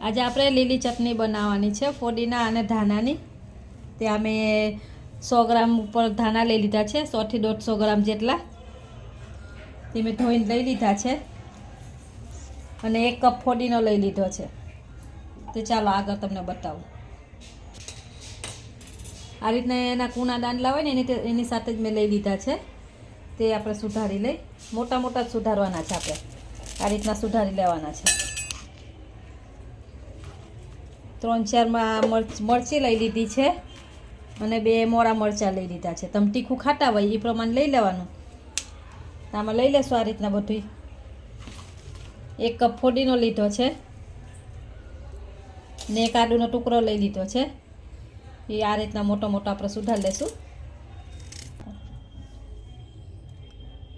આજે આપણે લીલી ચટણી બનાવવાની છે, ફોડીના અને ધાનાની. ત્યાં મેં સો ગ્રામ ઉપર ધાના લઈ લીધા છે સોથી દોઢસો ગ્રામ જેટલા. તે મેં ધોઈને લઈ લીધા છે અને એક કપ ફોડીનો લઈ લીધો છે. તો ચાલો આગળ તમને બતાવું. આ રીતના એના કૂણા દાંડલા હોય ને એની એની સાથે જ મેં લઈ લીધા છે. તે આપણે સુધારી લઈ. મોટા મોટા જ સુધારવાના છે આપણે. આ રીતના સુધારી લેવાના છે. ત્રણ ચારમાં મરચ, મરચી લઈ લીધી છે અને બે મોરા મરચાં લઈ લીધા છે. તમે તીખું ખાતા હોય, એ પ્રમાણે લઈ લેવાનું. આમાં લઈ લેશું આ રીતના બધું એક કપ ફોડીનો લીધો છે ને એક આદુનો ટુકડો લઈ લીધો છે. એ આ રીતના મોટો મોટો આપણે સુધારી લેશું.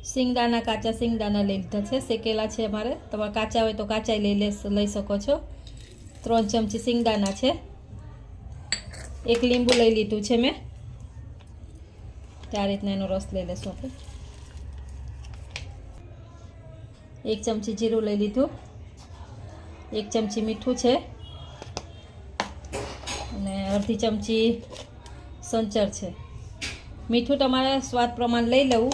સિંગદાણા, કાચા સિંગદાણા લઈ લીધા છે. શેકેલા છે અમારે. તમારે કાચા હોય તો કાચા લઈ લઈ શકો છો. ત્રણ ચમચી સિંગદાણા છે. એક લીંબુ લઈ લીધું છે મેં. આ રીતના એનો રસ લઈ લેશું આપણે. એક ચમચી જીરું લઈ લીધું. એક ચમચી મીઠું છે. અને અડધી ચમચી સંચર છે. મીઠું તમારે સ્વાદ પ્રમાણે લઈ લેવું.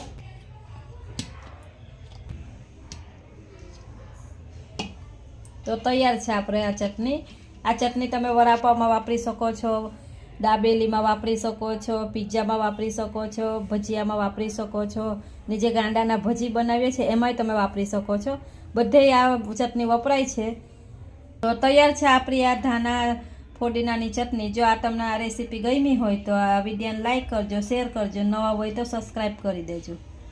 તો તૈયાર છે આપણે આ ચટણી. આ ચટણી તમે વરાપામાં વાપરી શકો છો, દાબેલીમાં વાપરી શકો છો, પિઝામાં વાપરી શકો છો, ભજીયામાં વાપરી શકો છો, ને જે ગાંડાના ભજી બનાવીએ છીએ એમાંય તમે વાપરી શકો છો. બધે આ ચટણી વપરાય છે. તો તૈયાર છે આપણી આ ધાના ફોડીનાની ચટણી. જો આ તમને આ રેસીપી ગમી હોય તો આ વિડીયોને લાઈક કરજો, શેર કરજો. નવા હોય તો સબસ્ક્રાઈબ કરી દેજો.